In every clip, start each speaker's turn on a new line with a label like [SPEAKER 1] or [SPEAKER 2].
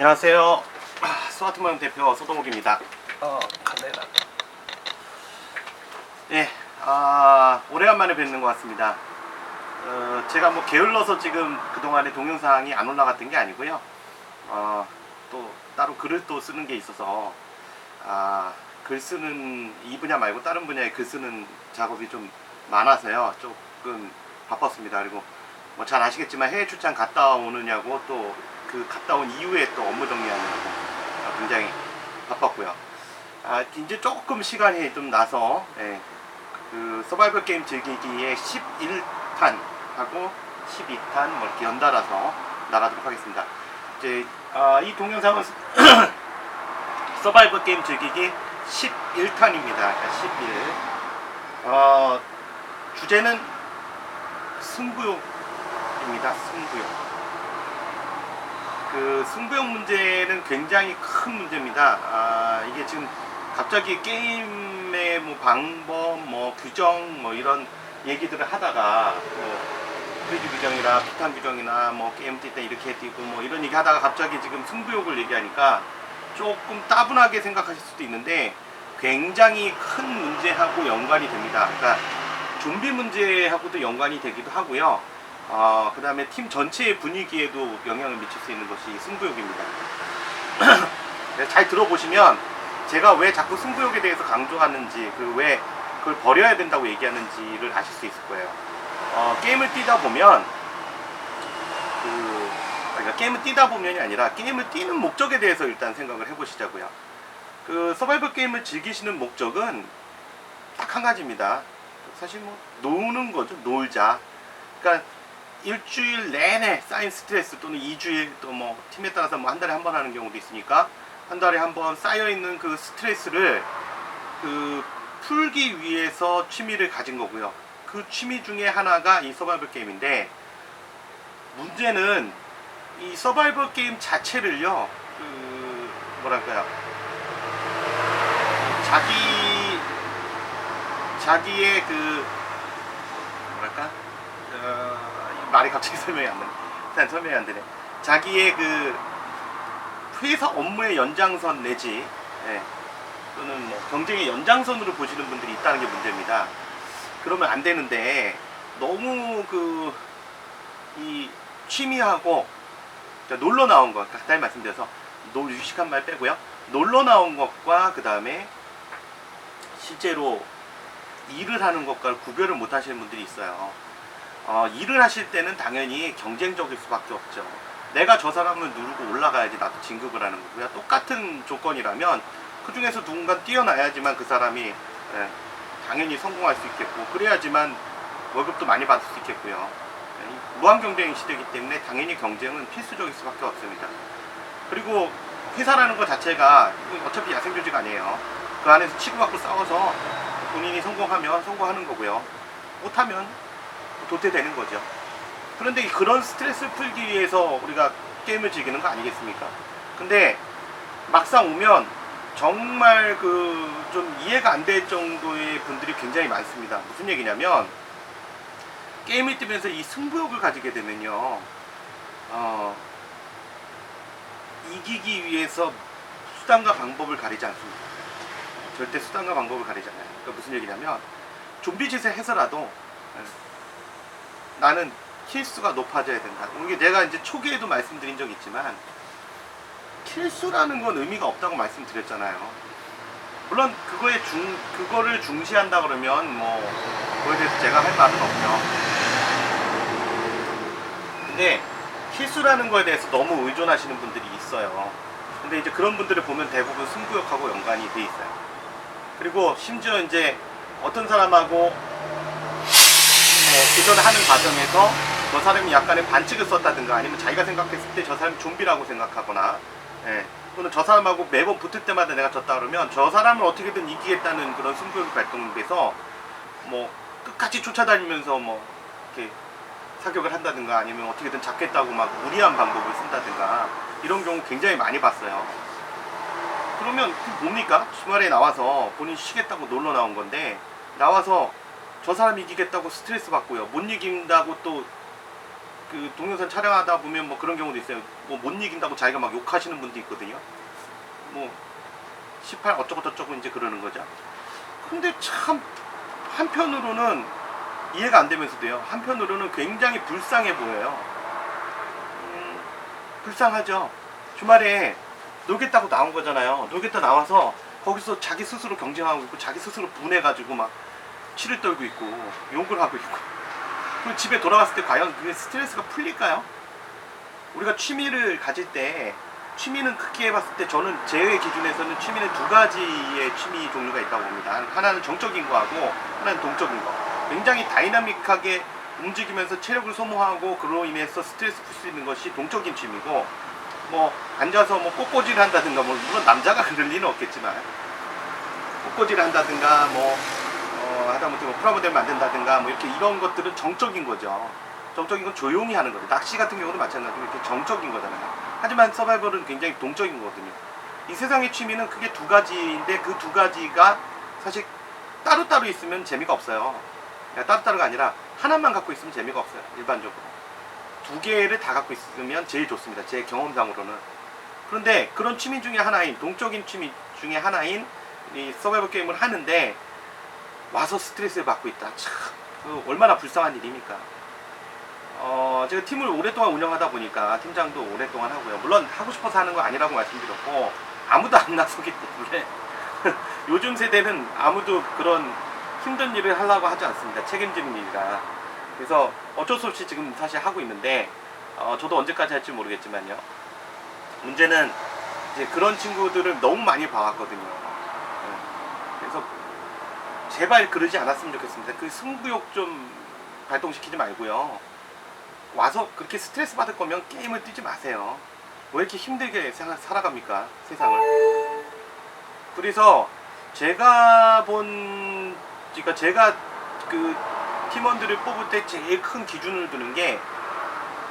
[SPEAKER 1] 안녕하세요. 아, 스와트먼 대표 소동욱입니다.
[SPEAKER 2] 어, 카메라.
[SPEAKER 1] 예, 아, 오래간만에 뵙는 것 같습니다. 어, 제가 뭐 게을러서 지금 그동안에 동영상이 안 올라갔던 게 아니고요. 어, 또 따로 글을 또 쓰는 게 있어서 아, 글 쓰는 이 분야 말고 다른 분야에 글 쓰는 작업이 좀 많아서요. 조금 바빴습니다. 그리고 뭐 잘 아시겠지만 해외 출장 갔다 오느냐고 또 그 갔다 온 이후에 또 업무 정리하느라고 아, 굉장히 바빴고요. 아, 이제 조금 시간이 좀 나서 예, 그 서바이벌 게임 즐기기에 11탄하고 12탄 뭐 이렇게 연달아서 나가도록 하겠습니다. 이제 아, 이 동영상은 서바이벌 게임 즐기기 11탄입니다. 그러니까 11. 어, 주제는 승부욕입니다. 승부욕. 그 승부욕 문제는 굉장히 큰 문제입니다. 아, 이게 지금 갑자기 게임의 뭐 방법, 뭐 규정, 뭐 이런 얘기들을 하다가 뭐 크레딧 규정이나 피탄 규정이나 뭐 게임 뛸때 이렇게 뛰고 뭐 이런 얘기 하다가 갑자기 지금 승부욕을 얘기하니까 조금 따분하게 생각하실 수도 있는데 굉장히 큰 문제하고 연관이 됩니다. 그러니까 좀비 문제하고도 연관이 되기도 하고요. 어, 그 다음에 팀 전체의 분위기에도 영향을 미칠 수 있는 것이 승부욕입니다. 네, 잘 들어보시면 제가 왜 자꾸 승부욕에 대해서 강조하는지 그왜 그걸 버려야 된다고 얘기하는지를 아실 수 있을 거예요. 어, 게임을 뛰다 보면 그 그러니까 게임을 뛰다 보면이 아니라 게임을 뛰는 목적에 대해서 일단 생각을 해보시자고요. 그 서바이벌 게임을 즐기시는 목적은 딱 한 가지입니다. 사실 뭐 노는 거죠. 놀자. 그러니까 일주일 내내 쌓인 스트레스 또는 2주일 또 뭐 팀에 따라서 뭐 한 달에 한 번 하는 경우도 있으니까 한 달에 한 번 쌓여 있는 그 스트레스를 그 풀기 위해서 취미를 가진 거고요. 그 취미 중에 하나가 이 서바이벌 게임인데 문제는 이 서바이벌 게임 자체를요. 그 뭐랄까요? 자기 자기의 그 뭐랄까? 어, 이 말이 갑자기 설명이 안. 일단 설명이 안 되네. 자기의 그 회사 업무의 연장선 내지 예, 또는 뭐 경쟁의 연장선으로 보시는 분들이 있다는 게 문제입니다. 그러면 안 되는데 너무 그 이 취미하고 그러니까 놀러 나온 것 간단히 말씀드려서 놀 유식한 말 빼고요. 놀러 나온 것과 그 다음에 실제로 일을 하는 것과 구별을 못 하시는 분들이 있어요. 어, 일을 하실 때는 당연히 경쟁적일 수밖에 없죠. 내가 저 사람을 누르고 올라가야지 나도 진급을 하는 거고요. 똑같은 조건이라면 그 중에서 누군가 뛰어나야지만 그 사람이 예, 당연히 성공할 수 있겠고 그래야지만 월급도 많이 받을 수 있겠고요. 예, 무한 경쟁 시대이기 때문에 당연히 경쟁은 필수적일 수밖에 없습니다. 그리고 회사라는 것 자체가 어차피 야생 조직 아니에요. 그 안에서 치고받고 싸워서 본인이 성공하면 성공하는 거고요. 못하면 도태되는 거죠. 그런데 이 그런 스트레스를 풀기 위해서 우리가 게임을 즐기는 거 아니겠습니까? 근데 막상 오면 정말 그 좀 이해가 안 될 정도의 분들이 굉장히 많습니다. 무슨 얘기냐면 게임을 뛰면서 이 승부욕을 가지게 되면요, 어, 이기기 위해서 수단과 방법을 가리지 않습니다. 절대 수단과 방법을 가리지 않아요. 그러니까 무슨 얘기냐면 좀비 짓을 해서라도 예, 나는 킬수가 높아져야 된다. 이게 내가 이제 초기에도 말씀드린 적 있지만 킬수라는 건 의미가 없다고 말씀드렸잖아요. 물론 그거에 중 그거를 중시한다 그러면 뭐 그거에 대해서 제가 할 말은 없죠. 근데 킬수라는 거에 대해서 너무 의존하시는 분들이 있어요. 근데 이제 그런 분들을 보면 대부분 승부욕하고 연관이 돼 있어요. 그리고 심지어 이제 어떤 사람하고 뭐 교전을 하는 과정에서 저 사람이 약간의 반칙을 썼다든가 아니면 자기가 생각했을 때 저 사람이 좀비라고 생각하거나 예, 또는 저 사람하고 매번 붙을 때마다 내가 졌다 그러면 저 사람을 어떻게든 이기겠다는 그런 승부욕이 발동돼서 뭐 끝까지 쫓아다니면서 뭐 이렇게 사격을 한다든가 아니면 어떻게든 잡겠다고 막 무리한 방법을 쓴다든가 이런 경우 굉장히 많이 봤어요. 그러면 그 뭡니까? 주말에 나와서 본인 쉬겠다고 놀러 나온 건데 나와서 저 사람 이기겠다고 스트레스 받고요. 못 이긴다고 또그그 동영상 촬영하다 보면 뭐 그런 경우도 있어요. 뭐 못 이긴다고 자기가 막 욕하시는 분도 있거든요. 뭐 18 어쩌고 저쩌고 이제 그러는 거죠. 근데 참 한편으로는 이해가 안 되면서도요. 한편으로는 굉장히 불쌍해 보여요. 음, 불쌍하죠. 주말에 놀겠다고 나온 거잖아요. 놀겠다 나와서 거기서 자기 스스로 경쟁하고 있고 자기 스스로 분해가지고 막 치를 떨고 있고 욕을 하고 있고 그리고 집에 돌아갔을 때 과연 그게 스트레스가 풀릴까요? 우리가 취미를 가질 때 취미는 크게 봤을 때 저는 제 기준에서는 취미는 두 가지의 취미 종류가 있다고 봅니다. 하나는 정적인 거하고 하나는 동적인 거. 굉장히 다이나믹하게 움직이면서 체력을 소모하고 그로 인해서 스트레스 풀 수 있는 것이 동적인 취미고 뭐 앉아서 뭐 꽃꽂이를 한다든가 뭐 물론 남자가 그럴 리는 없겠지만 꽃꽂이를 한다든가 뭐 어, 하다못해 뭐 프라모델 만든다든가 뭐 이렇게 이런 것들은 정적인 거죠. 정적인 건 조용히 하는 거죠. 낚시 같은 경우도 마찬가지로 이렇게 정적인 거잖아요. 하지만 서바이벌은 굉장히 동적인 거거든요. 이 세상의 취미는 크게 두 가지인데 그 두 가지가 사실 따로따로 있으면 재미가 없어요. 그러니까 따로따로가 아니라 하나만 갖고 있으면 재미가 없어요. 일반적으로. 두 개를 다 갖고 있으면 제일 좋습니다. 제 경험상으로는. 그런데 그런 취미 중에 하나인 동적인 취미 중에 하나인 이 서바이벌 게임을 하는데 와서 스트레스를 받고 있다. 참, 그 얼마나 불쌍한 일입니까? 어, 제가 팀을 오랫동안 운영하다 보니까 팀장도 오랫동안 하고요. 물론 하고 싶어서 하는 거 아니라고 말씀드렸고 아무도 안 나서기 때문에 요즘 세대는 아무도 그런 힘든 일을 하려고 하지 않습니다. 책임지는 일이라. 그래서 어쩔 수 없이 지금 사실 하고 있는데 어, 저도 언제까지 할지 모르겠지만요. 문제는 이제 그런 친구들을 너무 많이 봐왔거든요. 제발 그러지 않았으면 좋겠습니다. 그 승부욕 좀 발동시키지 말고요. 와서 그렇게 스트레스 받을 거면 게임을 뛰지 마세요. 왜 이렇게 힘들게 살아갑니까? 세상을. 그래서 제가 본, 그러니까 제가 그 팀원들을 뽑을 때 제일 큰 기준을 두는 게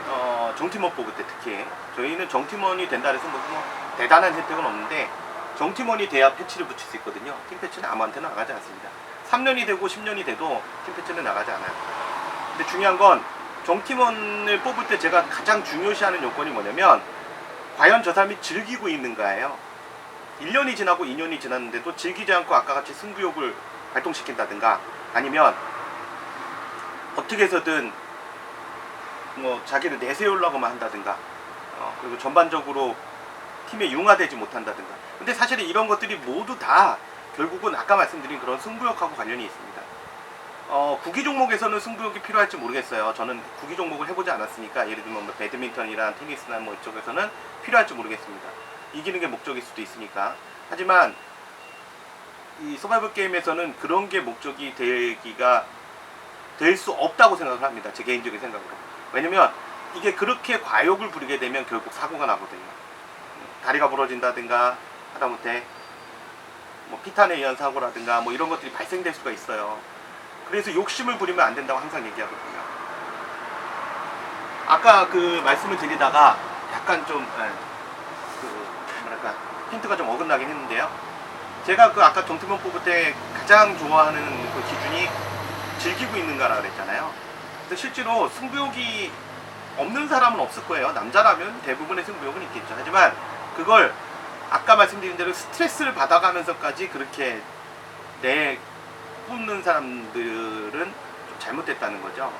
[SPEAKER 1] 어, 정팀원 뽑을 때 특히 저희는 정팀원이 된다 해서 뭐, 뭐 대단한 혜택은 없는데 정팀원이 돼야 패치를 붙일 수 있거든요. 팀 패치는 아무한테나 나가지 않습니다. 3년이 되고 10년이 돼도 팀 패치는 나가지 않아요. 근데 중요한 건 정팀원을 뽑을 때 제가 가장 중요시하는 요건이 뭐냐면 과연 저 사람이 즐기고 있는가예요. 1년이 지나고 2년이 지났는데도 즐기지 않고 아까 같이 승부욕을 발동시킨다든가 아니면 어떻게 해서든 뭐 자기를 내세우려고만 한다든가 어, 그리고 전반적으로 팀에 융화되지 못한다든가 근데 사실은 이런 것들이 모두 다 결국은 아까 말씀드린 그런 승부욕하고 관련이 있습니다. 어, 구기 종목에서는 승부욕이 필요할지 모르겠어요. 저는 구기 종목을 해보지 않았으니까 예를 들면 뭐 배드민턴이나 테니스나 뭐 이쪽에서는 필요할지 모르겠습니다. 이기는 게 목적일 수도 있으니까. 하지만 이 서바이벌 게임에서는 그런 게 목적이 되기가 될 수 없다고 생각을 합니다. 제 개인적인 생각으로. 왜냐면 이게 그렇게 과욕을 부리게 되면 결국 사고가 나거든요. 다리가 부러진다든가 하다못해 뭐 피탄에 의한 사고라든가 뭐 이런 것들이 발생될 수가 있어요. 그래서 욕심을 부리면 안 된다고 항상 얘기하거든요. 아까 그 말씀을 드리다가 약간 좀, 예, 그, 뭐랄까, 힌트가 좀 어긋나긴 했는데요. 제가 그 아까 정팀원 뽑을 때 가장 좋아하는 그 기준이 즐기고 있는가라 그랬잖아요. 근데 실제로 승부욕이 없는 사람은 없을 거예요. 남자라면 대부분의 승부욕은 있겠죠. 하지만 그걸 아까 말씀드린 대로 스트레스를 받아가면서까지 그렇게 내 뿜는 사람들은 좀 잘못됐다는 거죠.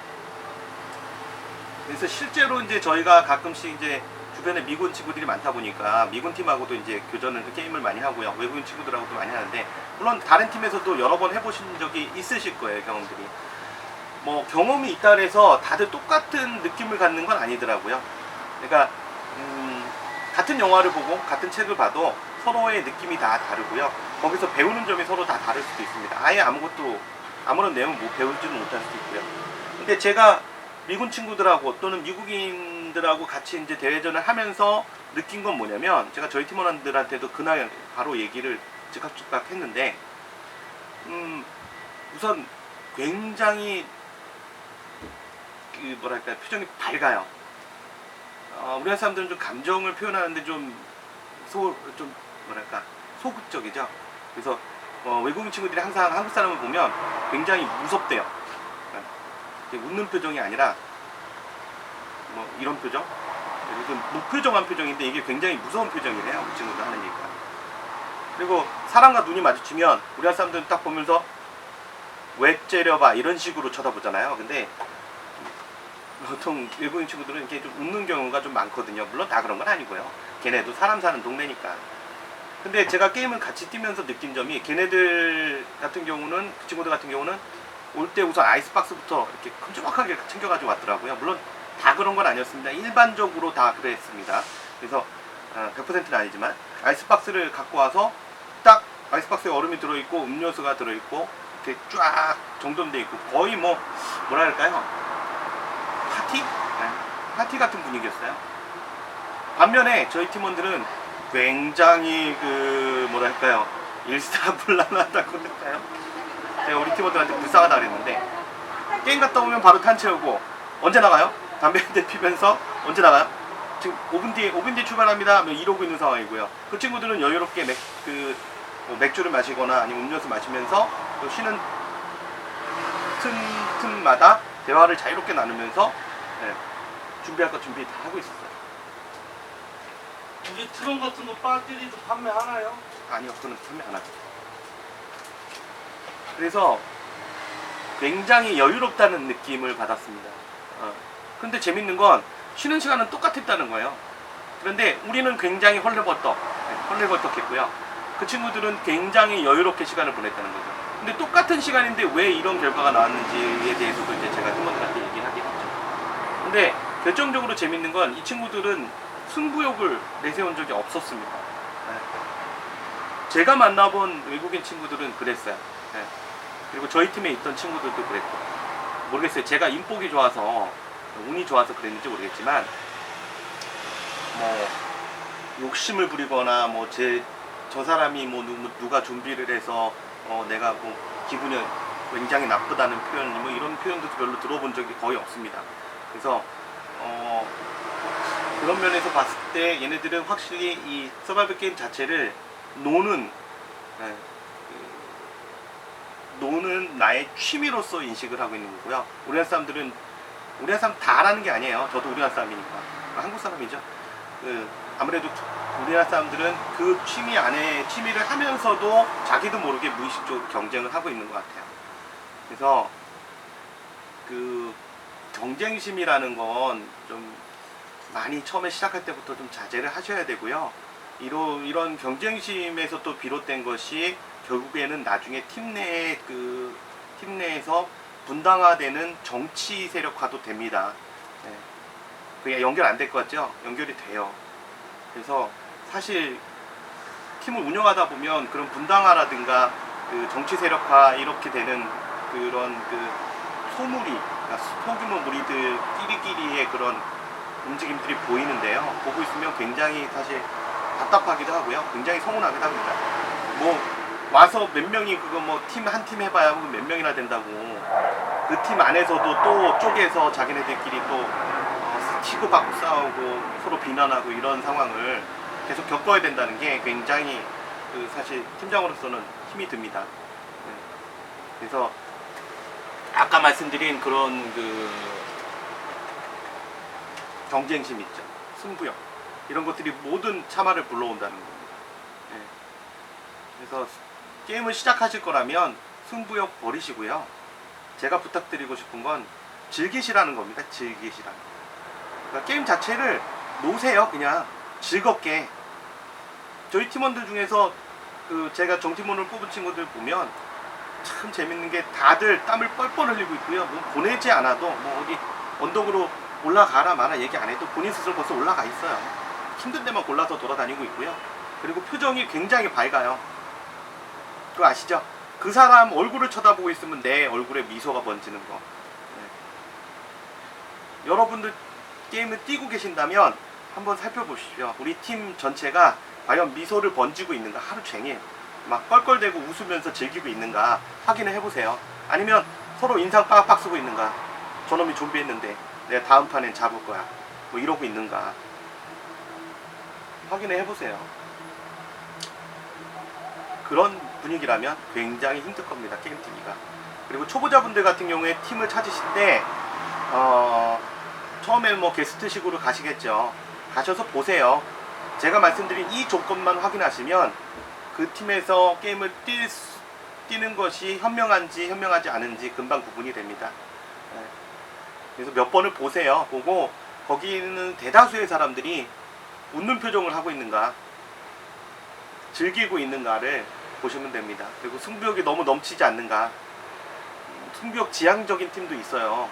[SPEAKER 1] 그래서 실제로 이제 저희가 가끔씩 이제 주변에 미군 친구들이 많다 보니까 미군 팀하고도 이제 교전을 게임을 많이 하고요. 외국인 친구들하고도 많이 하는데 물론 다른 팀에서도 여러 번 해보신 적이 있으실 거예요. 경험들이. 뭐 경험이 있다 해서 다들 똑같은 느낌을 갖는 건 아니더라고요. 그러니까 음, 같은 영화를 보고 같은 책을 봐도 서로의 느낌이 다 다르고요. 거기서 배우는 점이 서로 다 다를 수도 있습니다. 아예 아무것도 아무런 내용을 못 배우지는 못할 수도 있고요. 근데 제가 미군 친구들하고 또는 미국인들하고 같이 이제 대회전을 하면서 느낀 건 뭐냐면 제가 저희 팀원들한테도 그날 바로 얘기를 즉각즉각 했는데 음, 우선 굉장히 그 뭐랄까 표정이 밝아요. 어, 우리나라 사람들은 좀 감정을 표현하는데 좀 소, 좀 뭐랄까 소극적이죠. 그래서 어, 외국인 친구들이 항상 한국 사람을 보면 굉장히 무섭대요. 그러니까 웃는 표정이 아니라 뭐 이런 표정 그리고 무표정한 표정인데 이게 굉장히 무서운 표정이래요 그 친구들 하는 얘기가 그리고 사람과 눈이 마주치면 우리나라 사람들은 딱 보면서 왜 째려봐 이런 식으로 쳐다보잖아요 근데 보통 외국인 친구들은 이렇게 좀 웃는 경우가 좀 많거든요 물론 다 그런 건 아니고요 걔네도 사람 사는 동네니까 근데 제가 게임을 같이 뛰면서 느낀 점이 걔네들 같은 경우는 그 친구들 같은 경우는 올 때 우선 아이스박스부터 이렇게 큼지막하게 챙겨가지고 왔더라고요. 물론 다 그런 건 아니었습니다. 일반적으로 다 그랬습니다. 그래서 어, 100%는 아니지만 아이스박스를 갖고 와서 딱 아이스박스에 얼음이 들어있고 음료수가 들어있고 이렇게 쫙 정돈돼 있고 거의 뭐 뭐랄까요 파티? 네, 파티 같은 분위기였어요. 반면에 저희 팀원들은 굉장히 그 뭐랄까요 일사불란하다고 할까요? 제가 우리 팀원들한테 불쌍하다 그랬는데 게임 갔다 오면 바로 탄 채우고 언제 나가요? 담배 한 대 피면서 언제 나가요? 지금 5분 뒤에 5분 뒤에 출발합니다. 뭐 이러고 있는 상황이고요. 그 친구들은 여유롭게 맥, 그, 뭐 맥주를 마시거나 아니면 음료수 마시면서 또 쉬는 틈, 틈마다 대화를 자유롭게 나누면서 예, 준비할 거 준비 다 하고 있었어요.
[SPEAKER 2] 우리 트럭 같은 거 배터리도 판매하나요?
[SPEAKER 1] 아니요, 그거는 판매 안 하죠. 그래서 굉장히 여유롭다는 느낌을 받았습니다. 어. 근데 재밌는 건 쉬는 시간은 똑같았다는 거예요. 그런데 우리는 굉장히 헐레벌떡, 네, 헐레벌떡했고요. 그 친구들은 굉장히 여유롭게 시간을 보냈다는 거죠. 근데 똑같은 시간인데 왜 이런 결과가 나왔는지에 대해서도 이제 제가 팀원들한테. 근데 결정적으로 재밌는 건 이 친구들은 승부욕을 내세운 적이 없었습니다. 네. 제가 만나본 외국인 친구들은 그랬어요. 네. 그리고 저희 팀에 있던 친구들도 그랬고 모르겠어요. 제가 인복이 좋아서 운이 좋아서 그랬는지 모르겠지만 뭐 욕심을 부리거나 뭐 제 저 사람이 뭐 누, 누가 준비를 해서 어 내가 뭐 기분이 굉장히 나쁘다는 표현 뭐 이런 표현도 별로 들어본 적이 거의 없습니다. 그래서 어 그런 면에서 봤을 때 얘네들은 확실히 이 서바이벌 게임 자체를 노는 예, 그, 노는 나의 취미로서 인식을 하고 있는 거고요. 우리나라 사람들은 우리나라 사람 다 알아는 게 아니에요. 저도 우리나라 사람이니까 한국 사람이죠. 그 아무래도 우리나라 사람들은 그 취미 안에 취미를 하면서도 자기도 모르게 무의식적으로 경쟁을 하고 있는 것 같아요. 그래서 그 경쟁심이라는 건 좀 많이 처음에 시작할 때부터 좀 자제를 하셔야 되고요. 이로, 이런 경쟁심에서 또 비롯된 것이 결국에는 나중에 팀 내에 그, 팀 내에서 분당화되는 정치 세력화도 됩니다. 네. 그게 연결 안 될 것 같죠? 연결이 돼요. 그래서 사실 팀을 운영하다 보면 그런 분당화라든가 그 정치 세력화 이렇게 되는 그런 그 그러니까 소규모 무리들 끼리끼리의 그런 움직임들이 보이는데요. 보고 있으면 굉장히 사실 답답하기도 하고요. 굉장히 서운하기도 합니다. 뭐 와서 몇 명이 그거 뭐 팀 한 팀 해봐야 뭐몇 명이나 된다고 그 팀 안에서도 또 쪼개서 자기네들끼리 또 어, 치고받고 싸우고 서로 비난하고 이런 상황을 계속 겪어야 된다는 게 굉장히 그 사실 팀장으로서는 힘이 듭니다. 네. 그래서 아까 말씀드린 그런 그 경쟁심 있죠. 승부욕. 이런 것들이 모든 참화를 불러온다는 겁니다. 예. 그래서 게임을 시작하실 거라면 승부욕 버리시고요. 제가 부탁드리고 싶은 건 즐기시라는 겁니다. 즐기시라는 거. 그러니까 게임 자체를 놓으세요. 그냥 즐겁게. 저희 팀원들 중에서 그 제가 정팀원을 뽑은 친구들 보면 참 재밌는 게 다들 땀을 뻘뻘 흘리고 있고요. 뭐 보내지 않아도 뭐 어디 언덕으로 올라가라 마라 얘기 안 해도 본인 스스로 벌써 올라가 있어요. 힘든 데만 골라서 돌아다니고 있고요. 그리고 표정이 굉장히 밝아요. 그거 아시죠? 그 사람 얼굴을 쳐다보고 있으면 내 얼굴에 미소가 번지는 거. 네. 여러분들 게임을 뛰고 계신다면 한번 살펴보십시오. 우리 팀 전체가 과연 미소를 번지고 있는가 하루 종일 막 껄껄대고 웃으면서 즐기고 있는가 확인을 해보세요. 아니면 서로 인상 빡빡 쓰고 있는가. 저놈이 좀비 했는데 내가 다음 판엔 잡을 거야. 뭐 이러고 있는가. 확인을 해보세요. 그런 분위기라면 굉장히 힘들 겁니다. 게임 뛰기가. 그리고 초보자분들 같은 경우에 팀을 찾으실 때, 어, 처음에는 뭐 게스트식으로 가시겠죠. 가셔서 보세요. 제가 말씀드린 이 조건만 확인하시면 그 팀에서 게임을 뛸 수- 뛰는 것이 현명한지 현명하지 않은지 금방 구분이 됩니다. 네. 그래서 몇 번을 보세요. 보고 거기 있는 대다수의 사람들이 웃는 표정을 하고 있는가, 즐기고 있는가를 보시면 됩니다. 그리고 승부욕이 너무 넘치지 않는가. 음, 승부욕 지향적인 팀도 있어요.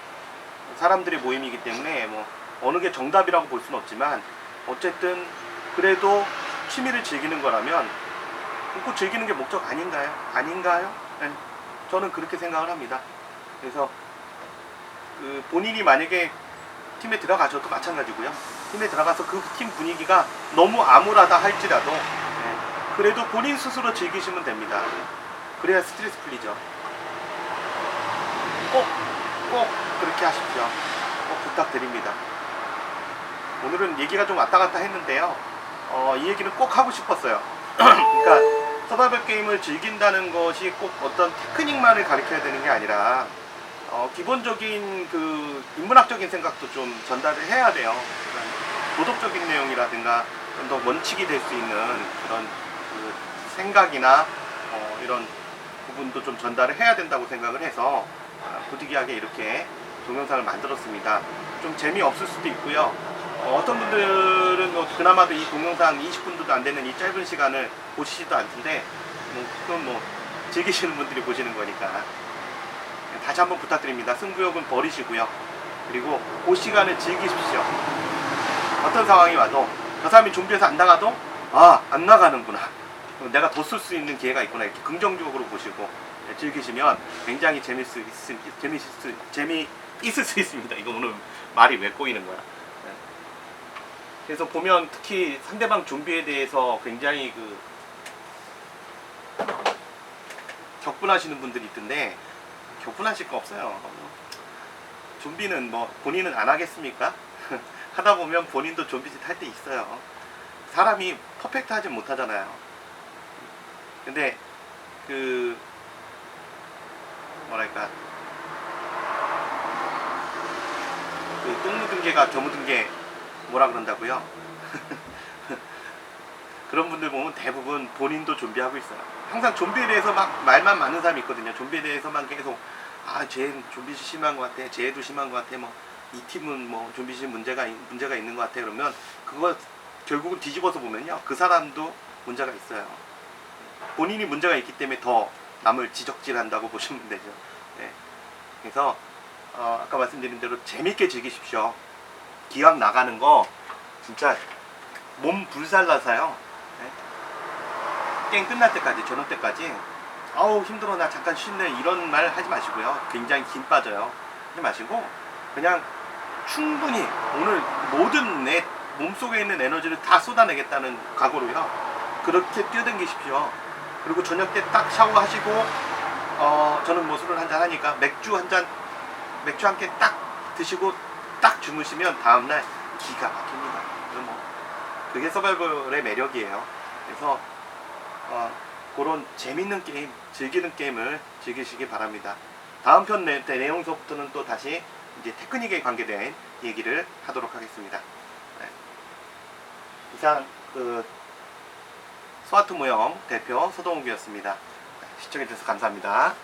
[SPEAKER 1] 사람들의 모임이기 때문에 뭐 어느 게 정답이라고 볼 수는 없지만 어쨌든 그래도 취미를 즐기는 거라면 꼭 즐기는 게 목적 아닌가요? 아닌가요? 네. 저는 그렇게 생각을 합니다. 그래서 그 본인이 만약에 팀에 들어가셔도 마찬가지고요. 팀에 들어가서 그 팀 분위기가 너무 암울하다 할지라도 네. 그래도 본인 스스로 즐기시면 됩니다. 그래야 스트레스 풀리죠. 꼭, 꼭 그렇게 하십시오. 꼭 부탁드립니다. 오늘은 얘기가 좀 왔다 갔다 했는데요. 어, 이 얘기는 꼭 하고 싶었어요. 그러니까 서바이벌 게임을 즐긴다는 것이 꼭 어떤 테크닉만을 가르쳐야 되는 게 아니라 어, 기본적인 그 인문학적인 생각도 좀 전달을 해야 돼요. 도덕적인 내용이라든가 좀 더 원칙이 될 수 있는 그런 그 생각이나 어, 이런 부분도 좀 전달을 해야 된다고 생각을 해서 아, 부득이하게 이렇게 동영상을 만들었습니다. 좀 재미없을 수도 있고요. 어, 떤 분들은 뭐 그나마도 이 동영상 20분도 안 되는 이 짧은 시간을 보시지도 않던데 뭐 그건 뭐 즐기시는 분들이 보시는 거니까 다시 한번 부탁드립니다. 승부욕은 버리시고요. 그리고 그 시간을 즐기십시오. 어떤 상황이 와도 저 사람이 좀비에서 안 나가도 아 안 나가는구나. 그럼 내가 더 쓸 수 있는 기회가 있구나 이렇게 긍정적으로 보시고 네, 즐기시면 굉장히 재밌을 수 있- 재미있을 수, 재미 있을 수 있습니다. 이거 오늘 말이 왜 꼬이는 거야? 네. 그래서 보면 특히 상대방 좀비에 대해서 굉장히 그 격분하시는 분들이 있던데 격분하실 거 없어요. 좀비는 뭐 본인은 안 하겠습니까? 하다 보면 본인도 좀비짓 할 때 있어요. 사람이 퍼펙트하지 못하잖아요. 근데 그 뭐랄까 그똥 묻은 개가 겨 묻은 게 뭐라 그런다고요? 그런 분들 보면 대부분 본인도 좀비하고 있어요. 항상 좀비에 대해서 막 말만 많은 사람이 있거든요. 좀비에 대해서만 계속 아, 쟤 좀비 심한 것 같아. 쟤도 심한 것 같아. 뭐 이 팀은 뭐 좀비 심 문제가 있- 문제가 있는 것 같아. 그러면 그거 결국은 뒤집어서 보면요. 그 사람도 문제가 있어요. 본인이 문제가 있기 때문에 더 남을 지적질한다고 보시면 되죠. 네. 그래서 어, 아까 말씀드린 대로 재밌게 즐기십시오. 기왕 나가는 거 진짜 몸 불살라서요. 네. 게임 끝날 때까지 저녁 때까지 아우 힘들어 나 잠깐 쉴래 이런 말 하지 마시고요. 굉장히 긴 빠져요. 하지 마시고 그냥 충분히 오늘 모든 내 몸속에 있는 에너지를 다 쏟아내겠다는 각오로요. 그렇게 뛰어댕기십시오. 그리고 저녁 때 딱 샤워하시고 어 저는 뭐 술을 한잔 하니까 맥주 한 잔 맥주 한캔딱 드시고 딱 주무시면 다음날 기가 막힙니다. 그럼 뭐 그게 서바이벌의 매력이에요. 그래서 어, 그런 재밌는 게임, 즐기는 게임을 즐기시기 바랍니다. 다음 편 내, 내용서부터는 또 다시 이제 테크닉에 관계된 얘기를 하도록 하겠습니다. 네. 이상 그 스와트 모형 대표 서동욱이었습니다. 시청해주셔서 감사합니다.